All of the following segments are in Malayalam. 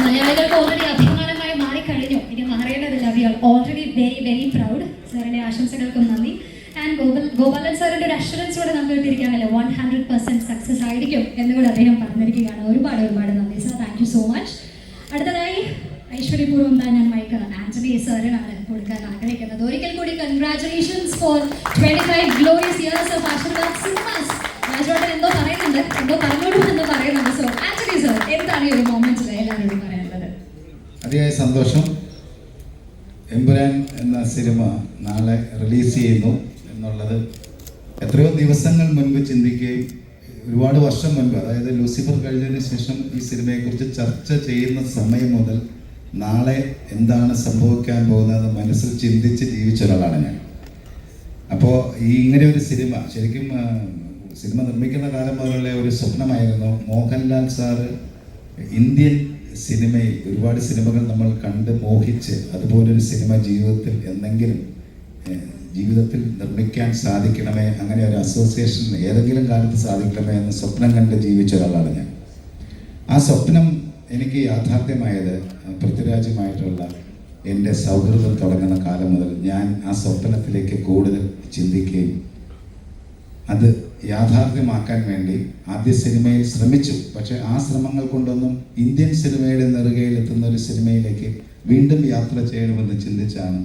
മലയാളികൾക്ക് ഓൾറെഡി അഭിമാനമായി മാറിക്കഴിഞ്ഞു. ഇനി മാറേണ്ടതില്ല we are already very very proud സാറിന്റെ ആശംസകൾക്കും നന്ദി. ആൻഡ് ഗോപാൽ ഗോപാലൻ സാറിന്റെ ഒരു അഷുറൻസ് കൂടെ നമുക്ക് കിട്ടിയിരിക്കുകയാണല്ലോ. വൺ ഹൺഡ്രഡ് പെർസെന്റ് സക്സസ് ആയിരിക്കും എന്നുകൂടെ അദ്ദേഹം പറഞ്ഞിരിക്കുകയാണ്. ഒരുപാട് ഒരുപാട് നന്ദി sir thank you so much അടുത്തതായി ഐശ്വര്യപൂർവം തന്നെ ഞാൻ മൈക്ക് ആന്റണി സാറിനാണ് കൊടുക്കാൻ ആഗ്രഹിക്കുന്നത്. ഒരിക്കൽ കൂടി congratulations for twenty five glorious years of Aashirvad Cinemas രാജോട്ടൻ എന്തോ പറയുന്നുണ്ട് എന്തോ പറഞ്ഞോളൂ എന്ന് പറയുന്നുണ്ട് സോ ആന്റണി സർ എന്താണ് ഈ ഒരു മൊമെന്റിൽ എല്ലാവരോടും പറയാനുള്ളത് അതിയായ സന്തോഷം. എമ്പുരാൻ എന്ന സിനിമ നാളെ റിലീസ് ചെയ്യുന്നു എന്നുള്ളത് എത്രയോ ദിവസങ്ങൾ മുൻപ് ചിന്തിക്കുകയും ഒരുപാട് വർഷം മുൻപ് അതായത് ലൂസിഫർ കഴിഞ്ഞതിന് ശേഷം ഈ സിനിമയെക്കുറിച്ച് ചർച്ച ചെയ്യുന്ന സമയം മുതൽ നാളെ എന്താണ് സംഭവിക്കാൻ പോകുന്നത് മനസ്സിൽ ചിന്തിച്ച് ജീവിച്ച ഒരാളാണ് ഞാൻ. അപ്പോൾ ഈ ഇങ്ങനെ ഒരു സിനിമ ശരിക്കും സിനിമ നിർമ്മിക്കുന്ന കാലം മുതലുള്ള ഒരു സ്വപ്നമായിരുന്നു മോഹൻലാൽ സാറ് ഇന്ത്യൻ സിനിമയിൽ ഒരുപാട് സിനിമകൾ നമ്മൾ കണ്ട് മോഹിച്ച് അതുപോലൊരു സിനിമ ജീവിതത്തിൽ എന്തെങ്കിലും ജീവിതത്തിൽ നിർമ്മിക്കാൻ സാധിക്കണമേ അങ്ങനെ ഒരു അസോസിയേഷൻ ഏതെങ്കിലും കാലത്ത് സാധിക്കണമേ എന്ന് സ്വപ്നം കണ്ട് ജീവിച്ച ഒരാളാണ് ഞാൻ. ആ സ്വപ്നം എനിക്ക് യാഥാർത്ഥ്യമായത് പൃഥ്വിരാജുമായിട്ടുള്ള എന്റെ സൗഹൃദം തുടങ്ങുന്ന കാലം മുതൽ ഞാൻ ആ സ്വപ്നത്തിലേക്ക് കൂടുതൽ ചിന്തിക്കുകയും അത് യാഥാർത്ഥ്യമാക്കാൻ വേണ്ടി ആദ്യ സിനിമയിൽ ശ്രമിച്ചു. പക്ഷെ ആ ശ്രമങ്ങൾ കൊണ്ടൊന്നും ഇന്ത്യൻ സിനിമയുടെ നെറുകയിൽ എത്തുന്ന ഒരു സിനിമയിലേക്ക് വീണ്ടും യാത്ര ചെയ്യണമെന്ന് ചിന്തിച്ചാണ്.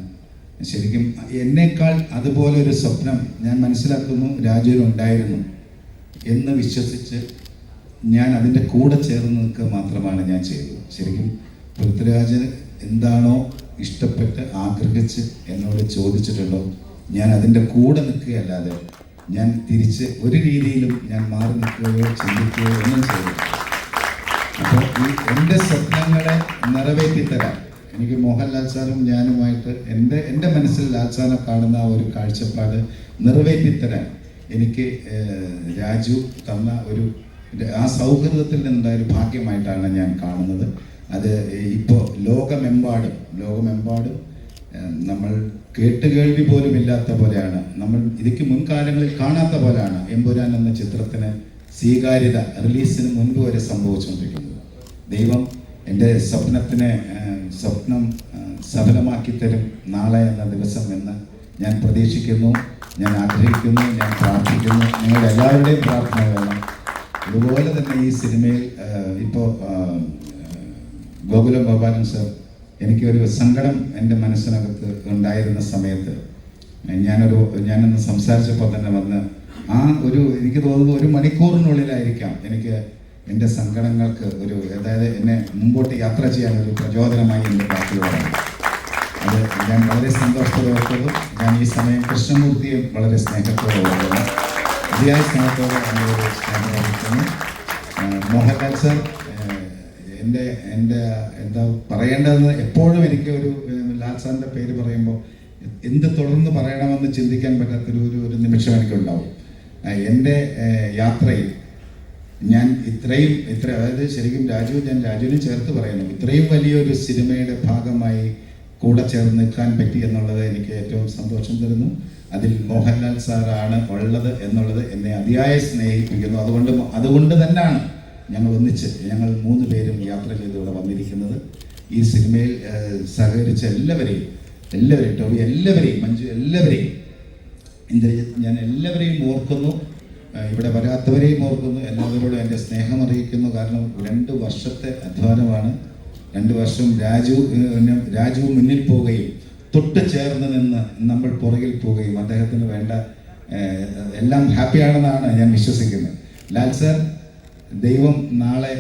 ശരിക്കും എന്നേക്കാൾ അതുപോലെ ഒരു സ്വപ്നം ഞാൻ മനസ്സിലാക്കുന്നു രാജുവിനുണ്ടായിരുന്നു എന്ന് വിശ്വസിച്ച് ഞാൻ അതിന്റെ കൂടെ ചേർന്ന് നിൽക്കുക മാത്രമാണ് ഞാൻ ചെയ്തത്. ശരിക്കും പൃഥ്വിരാജ് എന്താണോ ഇഷ്ടപ്പെട്ട് ആഗ്രഹിച്ച് എന്നോട് ചോദിച്ചിട്ടുണ്ടോ? ഞാൻ അതിന്റെ കൂടെ നിൽക്കുകയല്ലാതെ ഞാൻ തിരിച്ച് ഒരു രീതിയിലും ഞാൻ മാറി നിൽക്കുകയോ ചിന്തിക്കുകയോ ഒന്നും ചെയ്തില്ല അപ്പോൾ ഈ എന്റെ സ്വപ്നങ്ങളെ നിറവേറ്റി തരാൻ എനിക്ക് മോഹൻലാൽ സാറും ഞാനുമായിട്ട് എന്റെ എന്റെ മനസ്സിൽ ലാൽ സാറിനെ കാണുന്ന ഒരു കാഴ്ചപ്പാട് നിറവേറ്റി തരാൻ എനിക്ക് രാജു തന്ന ഒരു ആ സൗഹൃദത്തിൽ നിന്നുണ്ടായ ഒരു ഭാഗ്യമായിട്ടാണ് ഞാൻ കാണുന്നത്. അത് ഇപ്പോൾ ലോകമെമ്പാടും ലോകമെമ്പാടും നമ്മൾ കേട്ടുകേൾവി പോലും ഇല്ലാത്ത പോലെയാണ്. നമ്മൾ ഇതിക്ക് മുൻകാലങ്ങളിൽ കാണാത്ത പോലെയാണ് എമ്പുരാൻ എന്ന ചിത്രത്തിന് സ്വീകാര്യത റിലീസിന് മുൻപ് വരെ സംഭവിച്ചുകൊണ്ടിരിക്കുന്നത്. ദൈവം എന്റെ സ്വപ്നത്തിനെ സ്വപ്നം സഫലമാക്കി തരും നാളെ എന്ന ദിവസം എന്ന് ഞാൻ പ്രതീക്ഷിക്കുന്നു. ഞാൻ ആഗ്രഹിക്കുന്നു ഞാൻ പ്രാർത്ഥിക്കുന്നു. നിങ്ങളുടെ എല്ലാവരുടെയും പ്രാർത്ഥന വേണം. അതുപോലെ തന്നെ ഈ സിനിമയിൽ ഇപ്പോൾ ഗോകുലം ഗോപാലൻ സർ എനിക്കൊരു സങ്കടം എന്റെ മനസ്സിനകത്ത് ഉണ്ടായിരുന്ന സമയത്ത് ഞാനൊരു ഞാനൊന്ന് സംസാരിച്ചപ്പോൾ തന്നെ വന്ന് ആ ഒരു എനിക്ക് തോന്നുന്നു ഒരു മണിക്കൂറിനുള്ളിലായിരിക്കാം എനിക്ക് എന്റെ സങ്കടങ്ങൾക്ക് ഒരു അതായത് എന്നെ മുമ്പോട്ട് യാത്ര ചെയ്യാൻ ഒരു പ്രചോദനമായി എന്റെ പാട്ടുകളാണ് അത് ഞാൻ വളരെ സന്തോഷത്തോടെ ഞാൻ ഈ സമയം കൃഷ്ണമൂർത്തിയും വളരെ സ്നേഹത്തോടെ ഓർക്കുന്നു അതിയായ സ്നേഹത്തോടെ മോഹൻലാൽ സർ എന്റെ എന്റെ എന്താ പറയേണ്ടതെന്ന് എപ്പോഴും എനിക്ക് ഒരു ലാൽ സാറിന്റെ പേര് പറയുമ്പോൾ എന്ത് തുടർന്ന് പറയണമെന്ന് ചിന്തിക്കാൻ പറ്റാത്തൊരു ഒരു ഒരു നിമിഷം എനിക്കുണ്ടാവും. എന്റെ യാത്രയിൽ ഞാൻ ഇത്രയും ഇത്ര അതായത് ശരിക്കും രാജു ഞാൻ രാജുവിനെ ചേർത്ത് പറയുന്നു. ഇത്രയും വലിയൊരു സിനിമയുടെ ഭാഗമായി കൂടെ ചേർന്ന് നിൽക്കാൻ പറ്റി എന്നുള്ളത് എനിക്ക് ഏറ്റവും സന്തോഷം തരുന്നു. അതിൽ മോഹൻലാൽ സാറാണ് ഉള്ളത് എന്നുള്ളത് എന്നെ അതിയായ സ്നേഹിപ്പിക്കുന്നു. അതുകൊണ്ട് അതുകൊണ്ട് തന്നെയാണ് ഞങ്ങൾ ഒന്നിച്ച് ഞങ്ങൾ മൂന്ന് പേരും യാത്ര ചെയ്ത് ഇവിടെ വന്നിരിക്കുന്നത്. ഈ സിനിമയിൽ സഹകരിച്ച എല്ലാവരെയും എല്ലാവരെയും ടോബി എല്ലാവരെയും മഞ്ജു എല്ലാവരെയും ഇന്ദ്രജിത്ത് ഞാൻ എല്ലാവരെയും ഓർക്കുന്നു. ഇവിടെ വരാത്തവരെയും ഓർക്കുന്നു. എല്ലാവരോടും എന്റെ സ്നേഹം അറിയിക്കുന്നു. കാരണം രണ്ട് വർഷത്തെ അധ്വാനമാണ്. രണ്ട് വർഷം രാജു രാജു മുന്നിൽ പോവുകയും തൊട്ട് ചേർന്ന് നിന്ന് നമ്മൾ പുറകിൽ പോവുകയും അദ്ദേഹത്തിന് വേണ്ട എല്ലാം ഹാപ്പിയാണെന്നാണ് ഞാൻ വിശ്വസിക്കുന്നത്. ലാൽ സർ ദൈവം നാളെ